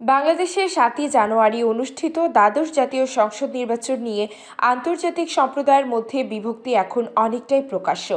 বাংলাদেশে সাতই জানুয়ারি অনুষ্ঠিত দ্বাদশ জাতীয় সংসদ নির্বাচন নিয়ে আন্তর্জাতিক সম্প্রদায়ের মধ্যে বিভক্তি এখন অনেকটাই প্রকাশ্য।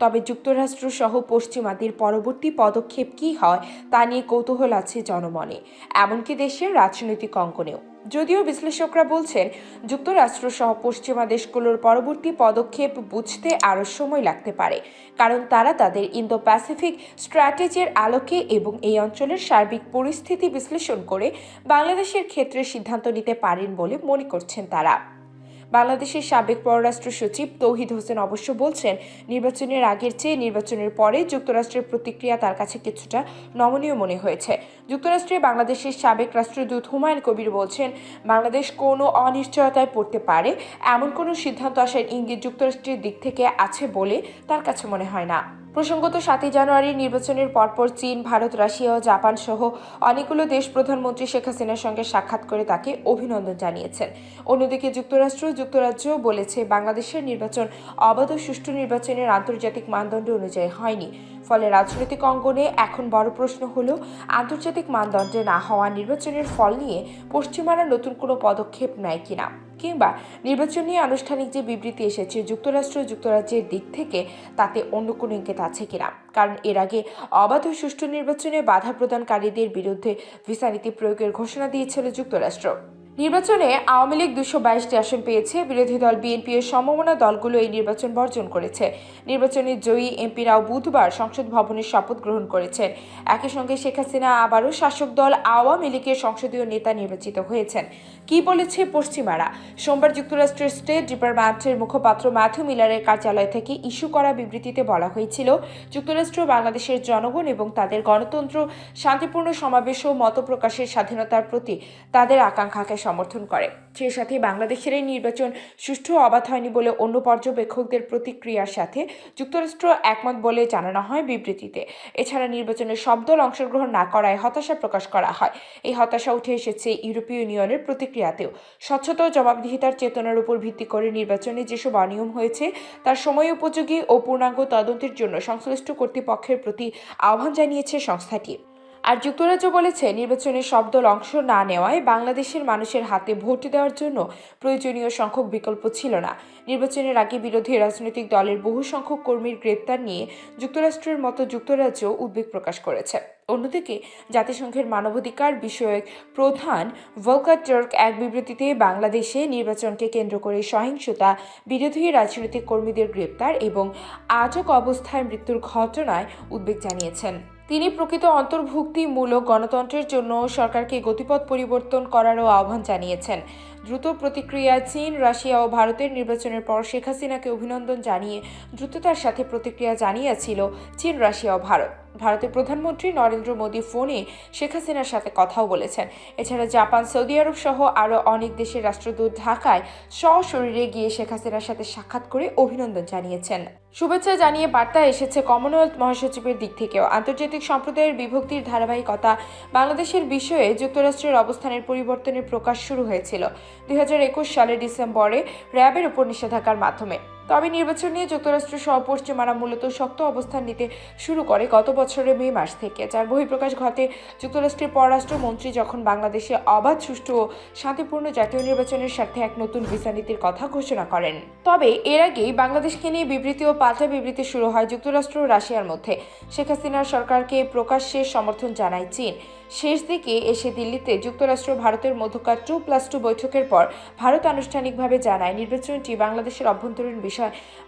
তবে যুক্তরাষ্ট্র সহ পশ্চিমাদের পরবর্তী পদক্ষেপ কী হয় তা নিয়ে কৌতূহল আছে জনমনে। এমনকি দেশের রাজনৈতিক অঙ্গনেও। যদিও বিশ্লেষকরা বলছেন, যুক্তরাষ্ট্র সহ পশ্চিমা দেশগুলোর পরবর্তী পদক্ষেপ বুঝতে আরও সময় লাগতে পারে, কারণ তারা তাদের ইন্দো প্যাসিফিক স্ট্র্যাটেজির আলোকে এবং এই অঞ্চলের সার্বিক পরিস্থিতি বিশ্লেষণ করে বাংলাদেশের ক্ষেত্রে সিদ্ধান্ত নিতে পারেন বলে মনে করছেন তারা। বাংলাদেশের সাবেক পররাষ্ট্র সচিব তৌহিদ হোসেন অবশ্য বলছেন, নির্বাচনের আগের চেয়ে নির্বাচনের পরে যুক্তরাষ্ট্রের প্রতিক্রিয়া তার কাছে কিছুটা নমনীয় মনে হয়েছে। যুক্তরাষ্ট্রে বাংলাদেশের সাবেক রাষ্ট্রদূত হুমায়ুন কবির বলছেন, বাংলাদেশ কোনো অনিশ্চয়তায় পড়তে পারে, এমন কোনো সিদ্ধান্ত আসার ইঙ্গিত যুক্তরাষ্ট্রের দিক থেকে আছে বলে তার কাছে মনে হয় না। প্রসঙ্গত সাতই জানুয়ারির নির্বাচনের পরপর চীন, ভারত, রাশিয়া ও জাপান সহ অনেকগুলো দেশ প্রধানমন্ত্রী শেখ হাসিনার সঙ্গে সাক্ষাৎ করে তাকে অভিনন্দন জানিয়েছেন। অন্যদিকে যুক্তরাষ্ট্র যুক্তরাজ্য বলেছে, বাংলাদেশের নির্বাচন অবাধ সুষ্ঠু নির্বাচনের আন্তর্জাতিক মানদণ্ড অনুযায়ী হয়নি। ফলে রাজনৈতিক অঙ্গনে এখন বড় প্রশ্ন হলো, আন্তর্জাতিক মানদণ্ডে না হওয়া নির্বাচনের ফল নিয়ে পশ্চিমারা নতুন কোনো পদক্ষেপ নেয় কিনা? কিংবা নির্বাচন নিয়ে আনুষ্ঠানিক যে বিবৃতি এসেছে যুক্তরাষ্ট্র যুক্তরাজ্যের দিক থেকে, তাতে অন্য কোনো ইঙ্গিত আছে কিনা? কারণ এর আগে অবাধ ও সুষ্ঠু নির্বাচনে বাধা প্রদানকারীদের বিরুদ্ধে ভিসা নীতি প্রয়োগের ঘোষণা দিয়েছিল যুক্তরাষ্ট্র। নির্বাচনে আওয়ামী লীগ দুশো বাইশটি আসন পেয়েছে। বিরোধী দল বিএনপি এর সমমনা দলগুলো এই নির্বাচন বর্জন করেছে। নির্বাচনে জয়ী এমপিরাও বুধবার সংসদ ভবনের শপথ গ্রহণ করেছেন। একই সঙ্গে শেখ হাসিনা আবারও শাসক দল আওয়ামী লীগের সংসদীয় নেতা নির্বাচিত হয়েছেন। কি বলেছে পশ্চিমারা? সোমবার যুক্তরাষ্ট্রের স্টেট ডিপার্টমেন্টের মুখপাত্র ম্যাথু মিলারের কার্যালয় থেকে ইস্যু করা বিবৃতিতে বলা হয়েছিল, যুক্তরাষ্ট্র, বাংলাদেশের জনগণ এবং তাদের গণতন্ত্র, শান্তিপূর্ণ সমাবেশ ও মত প্রকাশের স্বাধীনতার প্রতি তাদের আকাঙ্ক্ষাকে সমর্থন করে। সেই সাথে বাংলাদেশের এই নির্বাচন সুষ্ঠু অবাধ হয়নি বলে অন্য পর্যবেক্ষকদের প্রতিক্রিয়ার সাথে যুক্তরাষ্ট্র একমত বলে জানানো হয় বিবৃতিতে। এছাড়া নির্বাচনে সব দল অংশগ্রহণ না করায় হতাশা প্রকাশ করা হয়। এই হতাশা উঠে এসেছে ইউরোপীয় ইউনিয়নের প্রতিক্রিয়াতেও। স্বচ্ছতা ও জবাবদিহিতার চেতনার উপর ভিত্তি করে নির্বাচনে যেসব অনিয়ম হয়েছে, তার সময় উপযোগী ও পূর্ণাঙ্গ তদন্তের জন্য সংশ্লিষ্ট কর্তৃপক্ষের প্রতি আহ্বান জানিয়েছে সংস্থাটি। আর যুক্তরাজ্য বলেছে, নির্বাচনে সব দল অংশ না নেওয়ায় বাংলাদেশের মানুষের হাতে ভোট দেওয়ার জন্য প্রয়োজনীয় সংখ্যক বিকল্প ছিল না। নির্বাচনের আগে বিরোধী রাজনৈতিক দলের বহু সংখ্যক কর্মীর গ্রেপ্তার নিয়ে যুক্তরাষ্ট্রের মতো যুক্তরাজ্য উদ্বেগ প্রকাশ করেছে। অন্যদিকে, জাতিসংঘের মানবাধিকার বিষয়ক প্রধান ভলকার টার্ক এক বিবৃতিতে বাংলাদেশে নির্বাচনকে কেন্দ্র করে সহিংসতা, বিরোধী রাজনৈতিক কর্মীদের গ্রেপ্তার এবং আটক অবস্থায় মৃত্যুর ঘটনায় উদ্বেগ জানিয়েছেন। তিনি প্রকৃত অন্তর্ভুক্তিমূলক গণতন্ত্রের জন্য সরকারকে গতিপথ পরিবর্তন করারও আহ্বান জানিয়েছেন। দ্রুত প্রতিক্রিয়া চীন, রাশিয়া ও ভারতের নির্বাচনের পর শেখ হাসিনাকে অভিনন্দন জানিয়ে দ্রুততার সাথে প্রতিক্রিয়া জানিয়েছিল চীন, রাশিয়া ও ভারত। ভারতের প্রধানমন্ত্রী নরেন্দ্র মোদী ফোনে শেখ হাসিনার সাথে কথাও বলেছেন। এছাড়া জাপান, সৌদি আরব সহ আরও অনেক দেশের রাষ্ট্রদূত ঢাকায় সশরীরে গিয়ে শেখ হাসিনার সাথে সাক্ষাৎ করে অভিনন্দন জানিয়েছেন। শুভেচ্ছা জানিয়ে বার্তা এসেছে কমনওয়েলথ মহাসচিবের দিক থেকেও। আন্তর্জাতিক সম্প্রদায়ের বিভক্তির ধারাবাহিকতা বাংলাদেশের বিষয়ে যুক্তরাষ্ট্রের অবস্থানের পরিবর্তনের প্রকাশ শুরু হয়েছিল। দুই হাজার একুশ সালের ডিসেম্বরে র্যাবের উপর নিষেধাজ্ঞার মাধ্যমে। তবে নির্বাচন নিয়ে যুক্তরাষ্ট্র সহ পশ্চিমারা মূলত শক্ত অবস্থান নিতে শুরু করে গত বছরের মে মাস থেকে, যার বহিঃপ্রকাশ ঘটে যুক্তরাষ্ট্রের পররাষ্ট্রমন্ত্রী যখন বাংলাদেশে অবাধ, সুষ্ঠু ও শান্তিপূর্ণ জাতীয় নির্বাচনের স্বার্থে এক নতুন ভিসা নীতির কথা ঘোষণা করেন। তবে এর আগেই বাংলাদেশকে নিয়ে বিবৃতি ও পাল্টা বিবৃতি শুরু হয় যুক্তরাষ্ট্র ও রাশিয়ার মধ্যে। শেখ হাসিনার সরকারকে প্রকাশ্যে সমর্থন জানায় চীন। শেষ দিকে এসে দিল্লিতে যুক্তরাষ্ট্র ভারতের মধ্যকার টু প্লাস টু বৈঠকের পর ভারত আনুষ্ঠানিকভাবে জানায়, নির্বাচনটি বাংলাদেশের অভ্যন্তরীণ বিষয়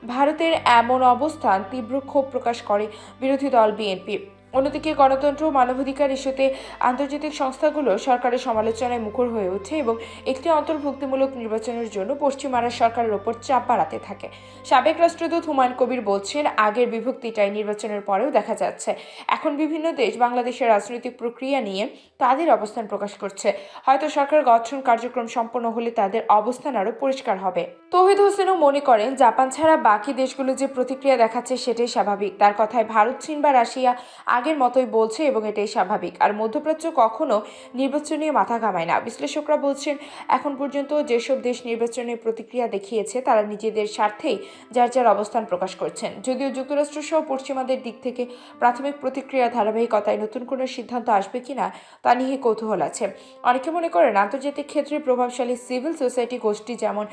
ভারতের এমন অবস্থান তীব্র ক্ষোভ প্রকাশ করে বিরোধী দল বিএনপি। অন্যদিকে গণতন্ত্র ও মানবাধিকার ইস্যুতে আন্তর্জাতিক সংস্থাগুলো সরকারের সমালোচনায় মুখর হয়ে ওঠে এবং একটি অন্তর্ভুক্তিমূলক নির্বাচনের জন্য পশ্চিমারা সরকারের ওপর চাপ বাড়াতে থাকে। সাবেক রাষ্ট্রদূত হুমায়ুন কবির বলছেন, আগের বিভক্তিটাই নির্বাচনের পরেও দেখা যাচ্ছে। এখন বিভিন্ন দেশ বাংলাদেশের রাজনৈতিক প্রক্রিয়া নিয়ে তাদের অবস্থান প্রকাশ করছে। হয়তো সরকার গঠন কার্যক্রম সম্পন্ন হলে তাদের অবস্থান আরও পরিষ্কার হবে। তৌহিদ হোসেনও মনে করেন, জাপান ছাড়া বাকি দেশগুলো যে প্রতিক্রিয়া দেখাচ্ছে সেটাই স্বাভাবিক। তার কথায় ভারত, চীন বা রাশিয়া আগের মতোই বলছে এবং এটাই স্বাভাবিক। আর মধ্যপ্রাচ্য কখনো নির্বাচন নিয়ে মাথা ঘামায় না। বিশ্লেষকরা বলছেন, এখন পর্যন্ত যেসব দেশ নির্বাচনে প্রতিক্রিয়া দেখিয়েছে, তারা নিজেদের স্বার্থেই যার যার অবস্থান প্রকাশ করছেন। যদিও যুক্তরাষ্ট্র সহ পশ্চিমাদের দিক থেকে প্রাথমিক প্রতিক্রিয়া ধারাবাহিকতায় নতুন কোনো সিদ্ধান্ত আসবে কিনা তা নিয়ে কৌতূহল আছে। অনেকে মনে করেন, আন্তর্জাতিক ক্ষেত্রে প্রভাবশালী সিভিল সোসাইটি গোষ্ঠী যেমন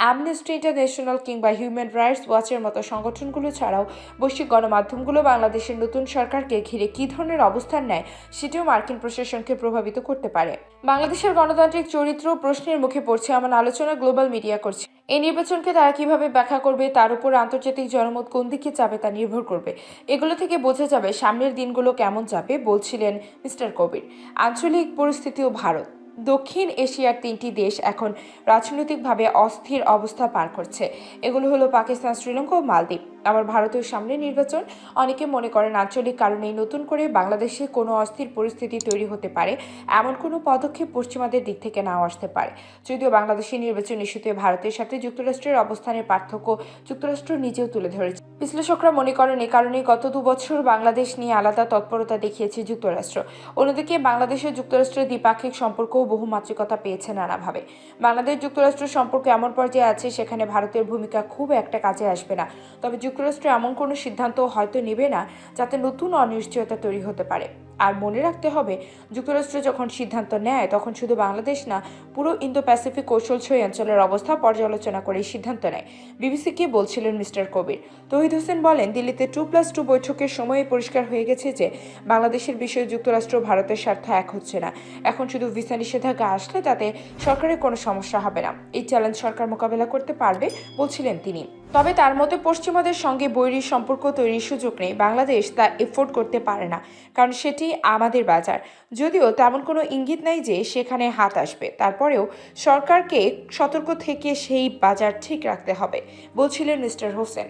অ্যামনেস্টি ইন্টারন্যাশনাল কিংবা হিউম্যান রাইটস ওয়াচের মতো সংগঠনগুলো ছাড়াও বৈশ্বিক গণমাধ্যমগুলো বাংলাদেশের নতুন সরকারকে ঘিরে কী ধরনের অবস্থান নেয় সেটিও মার্কিন প্রশাসনকে প্রভাবিত করতে পারে। বাংলাদেশের গণতান্ত্রিক চরিত্র প্রশ্নের মুখে পড়ছে এমন আলোচনা গ্লোবাল মিডিয়া করছে। এই নির্বাচনকে তারা কীভাবে ব্যাখ্যা করবে তার উপর আন্তর্জাতিক জনমত কোন দিকে যাবে তা নির্ভর করবে। এগুলো থেকে বোঝা যাবে সামনের দিনগুলো কেমন যাবে, বলছিলেন মিস্টার কবির। আঞ্চলিক পরিস্থিতিও ভারত। দক্ষিণ এশিয়ার তিনটি দেশ এখন রাজনৈতিকভাবে অস্থির অবস্থা পার করছে। এগুলো হলো পাকিস্তান, শ্রীলঙ্কা ও মালদ্বীপ। আবার ভারতের সামনে নির্বাচন, অনেকে মনে করেন আঞ্চলিক কারণেই নতুন করে বাংলাদেশে কোনো অস্থির পরিস্থিতি তৈরি হতে পারে, এমন কোনো পদক্ষেপ পশ্চিমাদের দিক থেকে নাও আসতে পারে। যদিও বাংলাদেশের নির্বাচন ইস্যুতে ভারতের সাথে যুক্তরাষ্ট্রের অবস্থানের পার্থক্য যুক্তরাষ্ট্র নিজেও তুলে ধরেছে। বিশ্লেষকরা মনে করেন এ কারণে গত দু বছর বাংলাদেশ নিয়ে আলাদা তৎপরতা দেখিয়েছে যুক্তরাষ্ট্র। অন্যদিকে বাংলাদেশের যুক্তরাষ্ট্রের দ্বিপাক্ষিক সম্পর্কও বহুমাত্রিকতা পেয়েছে নানাভাবে। বাংলাদেশ যুক্তরাষ্ট্র সম্পর্কে এমন পর্যায়ে আছে, সেখানে ভারতের ভূমিকা খুব একটা কাজে আসবে না। তবে যুক্তরাষ্ট্র এমন কোনো সিদ্ধান্ত হয়তো নেবে না, যাতে নতুন অনিশ্চয়তা তৈরি হতে পারে। আর মনে রাখতে হবে, যুক্তরাষ্ট্র যখন সিদ্ধান্ত নেয়, তখন শুধু বাংলাদেশ না, পুরো ইন্দো প্যাসিফিক কৌশলছই অঞ্চলের অবস্থা পর্যালোচনা করে সিদ্ধান্ত নেয়। বিবিসিকে বলছিলেন মিস্টার কবির। তহিদ হোসেন বলেন, দিল্লিতে টু প্লাস টু বৈঠকের সময়ে পরিষ্কার হয়ে গেছে যে, বাংলাদেশের বিষয়ে যুক্তরাষ্ট্র ভারতের স্বার্থ এক হচ্ছে না। এখন শুধু ভিসা নিষেধাজ্ঞা আসলে তাতে সরকারের কোনো সমস্যা হবে না। এই চ্যালেঞ্জ সরকার মোকাবেলা করতে পারবে, বলছিলেন তিনি। তবে তার মতে পশ্চিমাদের সঙ্গে বৈরী সম্পর্ক তৈরির সুযোগ নেই। বাংলাদেশ তা এফোর্ড করতে পারে না, কারণ সেটি আমাদের বাজার। যদিও তেমন কোনো ইঙ্গিত নাই যে সেখানে হাত আসবে। তারপরেও সরকারকে সতর্ক থেকে সেই বাজার ঠিক রাখতে হবে, বলছিলেন মিস্টার হোসেন।